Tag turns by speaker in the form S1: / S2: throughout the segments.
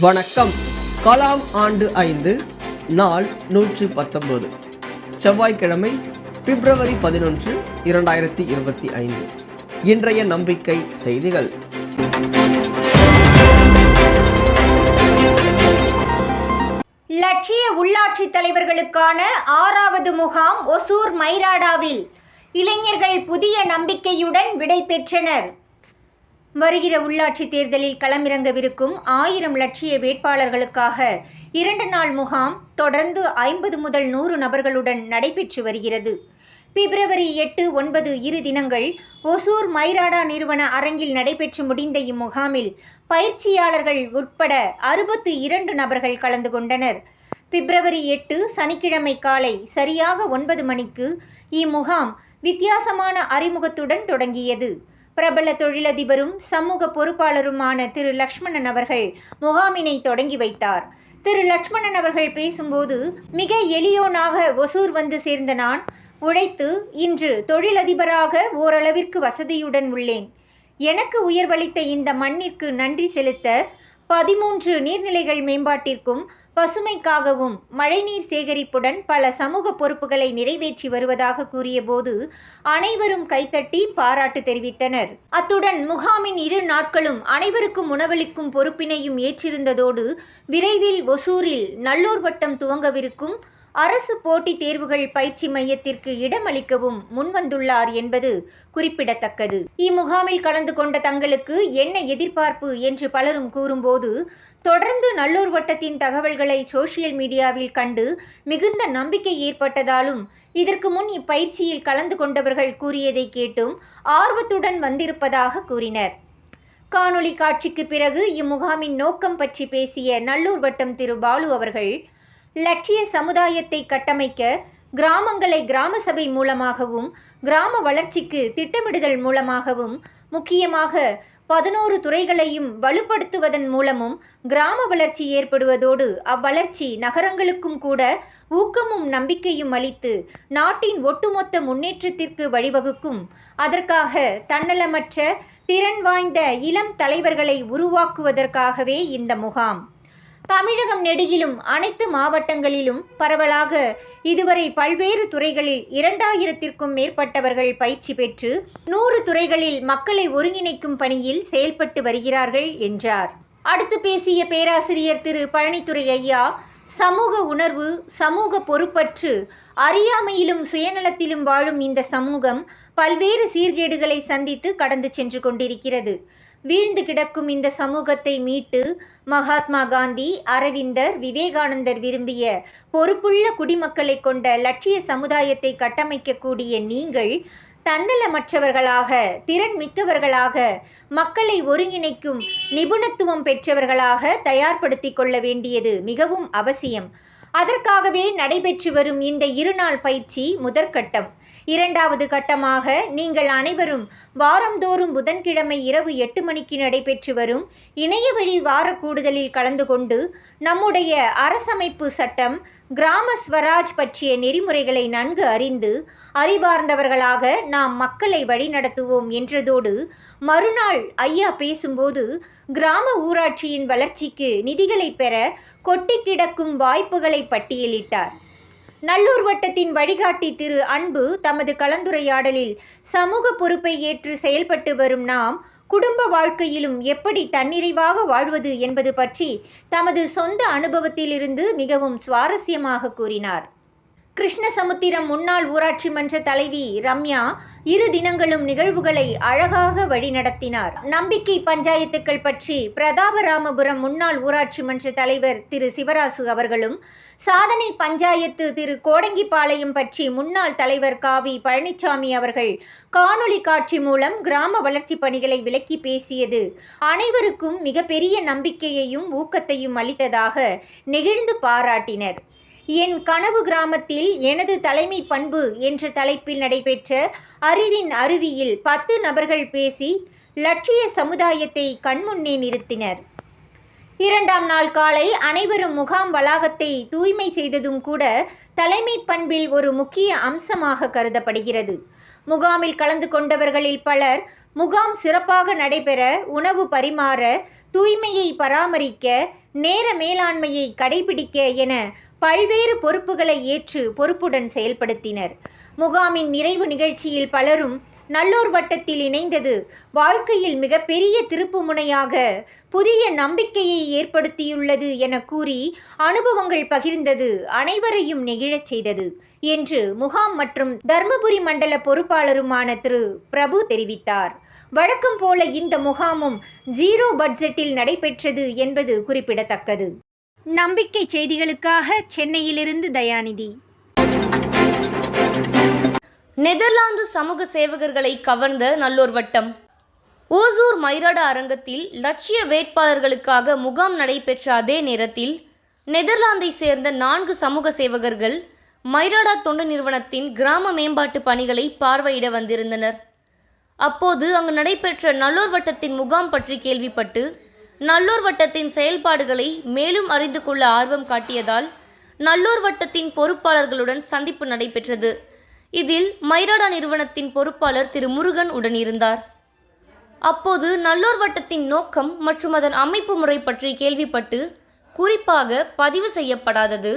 S1: வணக்கம். கலாம் ஆண்டு ஐந்து நாள் நூற்றி பத்தொன்பது செவ்வாய்க்கிழமை பிப்ரவரி பதினொன்று இரண்டாயிரத்தி இருபத்தி ஐந்து. இன்றைய நம்பிக்கை செய்திகள்.
S2: லட்சிய உள்ளாட்சி தலைவர்களுக்கான ஆறாவது முகாம் ஒசூர் மைராடாவில் இளைஞர்கள் புதிய நம்பிக்கையுடன் விடை பெற்றனர். வருகிற உள்ளாட்சி தேர்தலில் களமிறங்கவிருக்கும் ஆயிரம் லட்சிய வேட்பாளர்களுக்காக இரண்டு நாள் முகாம் தொடர்ந்து ஐம்பது முதல் நூறு நபர்களுடன் நடைபெற்று வருகிறது. பிப்ரவரி எட்டு ஒன்பது இரு தினங்கள் ஒசூர் மைராடா நிறுவன அரங்கில் நடைபெற்று முடிந்த இம்முகாமில் பயிற்சியாளர்கள் உட்பட அறுபத்து இரண்டு நபர்கள் கலந்து கொண்டனர். பிப்ரவரி எட்டு சனிக்கிழமை காலை சரியாக ஒன்பது மணிக்கு இம்முகாம் வித்தியாசமான அறிமுகத்துடன் தொடங்கியது. பிரபல தொழிலதிபரும் சமூக பொறுப்பாளருமான திரு லக்ஷ்மணன் அவர்கள் முகாமினை தொடங்கி வைத்தார். திரு லக்ஷ்மணன் அவர்கள் பேசும்போது மிக எளியோனாக ஒசூர் வந்து சேர்ந்த நான் உழைத்து இன்று தொழிலதிபராக ஓரளவிற்கு வசதியுடன் உள்ளேன். எனக்கு உயர்வளித்த இந்த மண்ணிற்கு நன்றி செலுத்த பதிமூன்று நீர்நிலைகள் மேம்பாட்டிற்கும் பசுமைக்காகவும் மழைநீர் சேகரிப்புடன் பல சமூக பொறுப்புகளை நிறைவேற்றி வருவதாக கூறியபோது அனைவரும் கைத்தட்டி பாராட்டு தெரிவித்தனர். அத்துடன் முகாமின் இரு நாட்களும் அனைவருக்கும் உணவளிக்கும் பொறுப்பினையும் ஏற்றிருந்ததோடு விரைவில் ஒசூரில் நல்லூர் வட்டம் துவங்கவிருக்கும் அரசு போட்டித் தேர்வுகள் பயிற்சி மையத்திற்கு இடமளிக்கவும் முன்வந்துள்ளார் என்பது குறிப்பிடத்தக்கது. இம்முகாமில் கலந்து கொண்ட தங்களுக்கு என்ன எதிர்பார்ப்பு என்று பலரும் கூறும்போது தொடர்ந்து நல்லூர் வட்டத்தின் தகவல்களை சோசியல் மீடியாவில் கண்டு மிகுந்த நம்பிக்கை ஏற்பட்டதாலும் இதற்கு முன் இப்பயிற்சியில் கலந்து கொண்டவர்கள் கூறியதை கேட்டும் ஆர்வத்துடன் வந்திருப்பதாக கூறினர். காணொளி காட்சிக்கு பிறகு இம்முகாமின் நோக்கம் பற்றி பேசிய நல்லூர் வட்டம் திரு பாலு அவர்கள் லட்சிய சமுதாயத்தை கட்டமைக்க கிராமங்களை கிராம சபை மூலமாகவும் கிராம வளர்ச்சிக்கு திட்டமிடுதல் மூலமாகவும் முக்கியமாக பதினோரு துறைகளையும் வலுப்படுத்துவதன் மூலமும் கிராம வளர்ச்சி ஏற்படுவதோடு அவ்வளர்ச்சி நகரங்களுக்கும் கூட ஊக்கமும் நம்பிக்கையும் அளித்து நாட்டின் ஒட்டுமொத்த முன்னேற்றத்திற்கு வழிவகுக்கும். அதற்காக தன்னலமற்ற திறன் வாய்ந்த இளம் தலைவர்களை உருவாக்குவதற்காகவே இந்த முகாம். தமிழகம் நெடுகிலும் அனைத்து மாவட்டங்களிலும் பரவலாக இதுவரை பல்வேறு துறைகளில் இரண்டாயிரத்திற்கும் மேற்பட்டவர்கள் பயிற்சி பெற்று நூறு துறைகளில் மக்களை ஒருங்கிணைக்கும் பணியில் செயல்பட்டு வருகிறார்கள் என்றார். அடுத்து பேசிய பேராசிரியர் திரு. பழனித்துறை ஐயா சமூக உணர்வு சமூக பொறுப்பற்று அறியாமையிலும் சுயநலத்திலும் வாழும் இந்த சமூகம் பல்வேறு சீர்கேடுகளை சந்தித்து கடந்து சென்று கொண்டிருக்கிறது. வீழ்ந்து கிடக்கும் இந்த சமூகத்தை மீட்டு மகாத்மா காந்தி அரவிந்தர் விவேகானந்தர் விரும்பிய பொறுப்புள்ள குடிமக்களை கொண்ட லட்சிய சமுதாயத்தை கட்டமைக்கக்கூடிய நீங்கள் தன்னலமற்றவர்களாக திறன் மிக்கவர்களாக மக்களை ஒருங்கிணைக்கும் நிபுணத்துவம் பெற்றவர்களாக தயார்படுத்திக் கொள்ள வேண்டியது மிகவும் அவசியம். அதற்காகவே நடைபெற்று வரும் இந்த இருநாள் பயிற்சி முதற்கட்டம். இரண்டாவது கட்டமாக நீங்கள் அனைவரும் வாரந்தோறும் புதன்கிழமை இரவு எட்டு மணிக்கு நடைபெற்று வரும் இணையவழி வார கூடுதலில் கலந்து கொண்டு நம்முடைய அரசமைப்பு சட்டம் கிராம ஸ்வராஜ் பற்றிய நெறிமுறைகளை நன்கு அறிந்து அறிவார்ந்தவர்களாக நாம் மக்களை வழிநடத்துவோம் என்றதோடு மறுநாள் ஐயா பேசும்போது கிராம ஊராட்சியின் வளர்ச்சிக்கு நிதிகளை பெற கொட்டி கிடக்கும் வாய்ப்புகளை பட்டியலிட்டார். நல்லூர் வட்டத்தின் வழிகாட்டி திரு அன்பு தமது கலந்துரையாடலில் சமூக பொறுப்பை ஏற்று செயல்பட்டு வரும் நாம் குடும்ப வாழ்க்கையிலும் எப்படி தன்னிறைவாக வாழ்வது என்பது பற்றி தமது சொந்த அனுபவத்திலிருந்து மிகவும் சுவாரஸ்யமாக கூறினார். கிருஷ்ணசமுத்திரம் முன்னாள் ஊராட்சி மன்ற தலைவி ரம்யா இரு தினங்களும் நிகழ்வுகளை அழகாக வழிநடத்தினார். நம்பிக்கை பஞ்சாயத்துக்கள் பற்றி பிரதாபராமபுரம் முன்னாள் ஊராட்சி மன்ற தலைவர் திரு சிவராசு அவர்களும் சாதனை பஞ்சாயத்து திரு கோடங்கிப்பாளையம் பற்றி முன்னாள் தலைவர் காவி பழனிசாமி அவர்கள் காணொளி காட்சி மூலம் கிராம வளர்ச்சி பணிகளை விளக்கி பேசியது. அனைவருக்கும் மிகப்பெரிய நம்பிக்கையையும் ஊக்கத்தையும் அளித்ததாக நெகிழ்ந்து பாராட்டினர். என் கனவு கிராமத்தில் எனது தலைமை பண்பு என்ற தலைப்பில் நடைபெற்ற அறிவின் அருவியில் பத்து நபர்கள் பேசி லட்சிய சமுதாயத்தை கண்முன்னே நிறுத்தினர். இரண்டாம் நாள் காலை அனைவரும் முகாம் வளாகத்தை தூய்மை செய்ததும் கூட தலைமை பண்பில் ஒரு முக்கிய அம்சமாக கருதப்படுகிறது. முகாமில் கலந்து கொண்டவர்களில் பலர் முகாம் சிறப்பாக நடைபெற உணவு பரிமாற தூய்மையை பராமரிக்க நேர மேலாண்மையை கடைபிடிக்க என பல்வேறு பொறுப்புகளை ஏற்று பொறுப்புடன் செயல்படுத்தினர். முகாமின் நிறைவு நிகழ்ச்சியில் பலரும் நல்லூர் வட்டத்தில் இணைந்தது. வாழ்க்கையில் மிகப்பெரிய திருப்புமுனையாக புதிய நம்பிக்கையை ஏற்படுத்தியுள்ளது என கூறி அனுபவங்கள் பகிர்ந்தது. அனைவரையும் நெகிழச் செய்தது என்று முகாம் மற்றும் தர்மபுரி மண்டல பொறுப்பாளருமான திரு. பிரபு தெரிவித்தார். வழக்கம் போல இந்த முகாமும் ஜீரோ பட்ஜெட்டில் நடைபெற்றது என்பது குறிப்பிடத்தக்கது. நம்பிக்கை செய்திகளுக்காக சென்னையிலிருந்து தயாநிதி.
S3: நெதர்லாந்து சமூக சேவகர்களை கவர்ந்த நல்லோர் வட்டம். ஓசூர் மயிராட அரங்கத்தில் லட்சிய வேட்பாளர்களுக்காக முகாம் நடைபெற்ற அதே நேரத்தில் நெதர்லாந்தை சேர்ந்த நான்கு சமூக சேவகர்கள் மைராடா தொண்டு நிறுவனத்தின் கிராம மேம்பாட்டு பணிகளை பார்வையிட வந்திருந்தனர். அப்போது அங்கு நடைபெற்ற நல்லோர் வட்டத்தின் முகாம் பற்றி கேள்விப்பட்டு நல்லோர் வட்டத்தின் செயல்பாடுகளை மேலும் அறிந்து கொள்ள ஆர்வம் காட்டியதால் நல்லோர் வட்டத்தின் பொறுப்பாளர்களுடன் சந்திப்பு நடைபெற்றது. இதில் மைராடா நிறுவனத்தின் பொறுப்பாளர் திரு முருகன் உடனிருந்தார். அப்போது நல்லோர் வட்டத்தின் நோக்கம் மற்றும் அதன் அமைப்பு முறை பற்றி கேள்விப்பட்டு குறிப்பாக பதிவு செய்யப்படாதது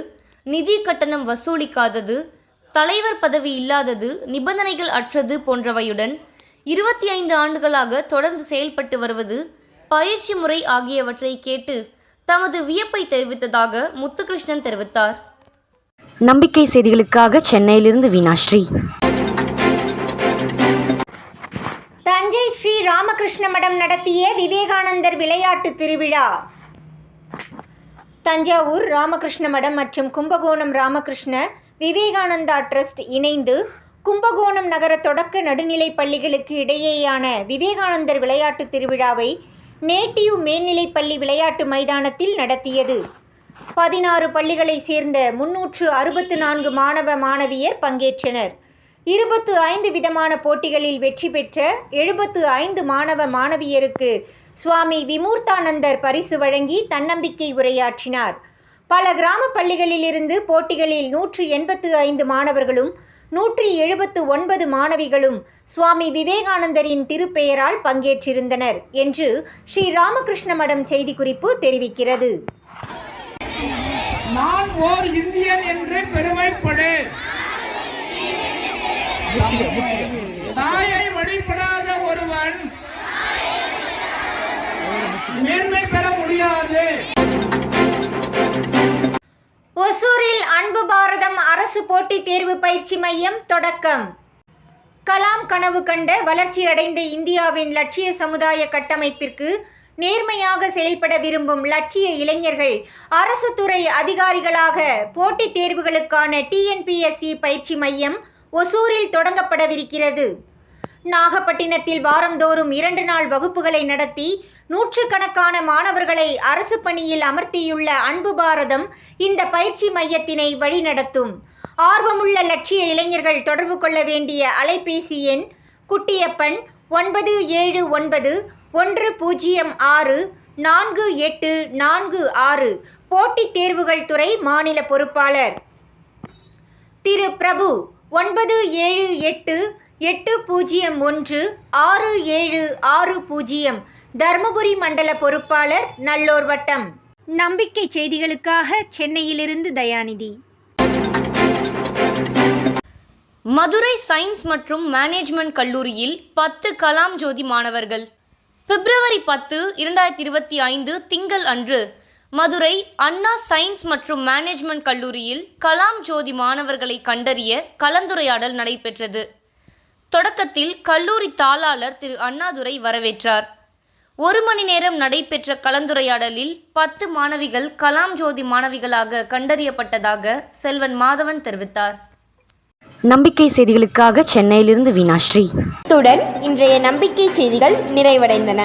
S3: நிதி கட்டணம் வசூலிக்காதது தலைவர் பதவி இல்லாதது நிபந்தனைகள் அற்றது போன்றவையுடன் இருபத்தி ஐந்து ஆண்டுகளாக தொடர்ந்து செயல்பட்டு வருவது பயிற்சி முறை ஆகியவற்றை கேட்டு தமது வியப்பை தெரிவித்ததாக முத்துகிருஷ்ணன் தெரிவித்தார்.
S4: நம்பிக்கை செய்திகளுக்காக சென்னையிலிருந்து வீணாஸ்ரீ.
S2: தஞ்சை ஸ்ரீ ராமகிருஷ்ண மடம் நடத்திய விவேகானந்தர் விளையாட்டு திருவிழா. தஞ்சாவூர் ராமகிருஷ்ண மடம் மற்றும் கும்பகோணம் ராமகிருஷ்ண விவேகானந்தா ட்ரஸ்ட் இணைந்து கும்பகோணம் நகர தொடக்க நடுநிலைப் பள்ளிகளுக்கு இடையேயான விவேகானந்தர் விளையாட்டு திருவிழாவை நேட்டிவ் மேல்நிலைப்பள்ளி விளையாட்டு மைதானத்தில் நடத்தியது. பதினாறு பள்ளிகளை சேர்ந்த முன்னூற்று அறுபத்து நான்கு மாணவ மாணவியர் பங்கேற்றனர். இருபத்து ஐந்து விதமான போட்டிகளில் வெற்றி பெற்ற எழுபத்து ஐந்து மாணவ மாணவியருக்கு சுவாமி விமூர்த்தானந்தர் பரிசு வழங்கி தன்னம்பிக்கை உரையாற்றினார். பல கிராம பள்ளிகளிலிருந்து போட்டிகளில் நூற்று எண்பத்து ஐந்து மாணவர்களும் நூற்றி எழுபத்து ஒன்பது மாணவிகளும் சுவாமி விவேகானந்தரின் திருப்பெயரால் பங்கேற்றிருந்தனர் என்று ஸ்ரீ ராமகிருஷ்ண மடம் செய்திக்குறிப்பு தெரிவிக்கிறது.
S5: நான் ஓர் இந்தியன் என்று பெருமைப்படு. தாயை வழிபடாத ஒருவன் மேன்மை பெற முடியாது.
S2: ஒசூரில் அன்பு பாரதம் அரசு போட்டித் தேர்வு பயிற்சி மையம் தொடக்கம். கலாம் கனவு கண்ட வளர்ச்சியடைந்த இந்தியாவின் லட்சிய சமுதாய கட்டமைப்பிற்கு நேர்மையாக செயல்பட விரும்பும் லட்சிய இளைஞர்கள் அரசு துறை அதிகாரிகளாக போட்டித் தேர்வுகளுக்கான டிஎன்பிஎஸ்சி பயிற்சி மையம் ஒசூரில் தொடங்கப்படவிருக்கிறது. நாகப்பட்டினத்தில் வாரந்தோறும் இரண்டு நாள் வகுப்புகளை நடத்தி நூற்றுக்கணக்கான மாணவர்களை அரசு பணியில் அமர்த்தியுள்ள அன்பு பாரதம் இந்த பயிற்சி மையத்தினை வழிநடத்தும். ஆர்வமுள்ள லட்சிய இளைஞர்கள் தொடர்பு கொள்ள வேண்டிய அலைபேசி எண் குட்டியப்பன் ஒன்பது ஏழு ஒன்பது ஒன்று பூஜ்ஜியம் ஆறு நான்கு எட்டு நான்கு ஆறு போட்டித் தேர்வுகள் துறை மாநில பொறுப்பாளர். திரு பிரபு ஒன்பது ஏழு எட்டு எட்டு பூஜ்ஜியம் ஒன்று ஆறு ஏழு ஆறு பூஜ்ஜியம் தருமபுரி மண்டல பொறுப்பாளர் நல்லோர் வட்டம். நம்பிக்கை செய்திகளுக்காக சென்னையிலிருந்து தயாநிதி.
S3: மதுரை சயின்ஸ் மற்றும் மேனேஜ்மெண்ட் கல்லூரியில் பத்து கலாம் ஜோதி மாணவர்கள் பிப்ரவரி பத்து இரண்டாயிரத்தி இருபத்தி ஐந்து திங்கள் அன்று மதுரை அண்ணா சயின்ஸ் மற்றும் மேனேஜ்மெண்ட் கல்லூரியில் கலாம் ஜோதி மாணவர்களை கண்டறிய கலந்துரையாடல் நடைபெற்றது. தொடக்கத்தில் கல்லூரி தாளாளர் திரு. அண்ணாதுரை வரவேற்றார். ஒரு மணி நேரம் நடைபெற்ற கலந்துரையாடலில் பத்து மாணவிகள் கலாம் ஜோதி மாணவிகளாக கண்டறியப்பட்டதாக செல்வன் மாதவன் தெரிவித்தார்.
S4: நம்பிக்கை செய்திகளுக்காக சென்னையிலிருந்து வீணாஸ்ரீ
S6: இத்துடன் இன்றைய நம்பிக்கை செய்திகள் நிறைவடைந்தன.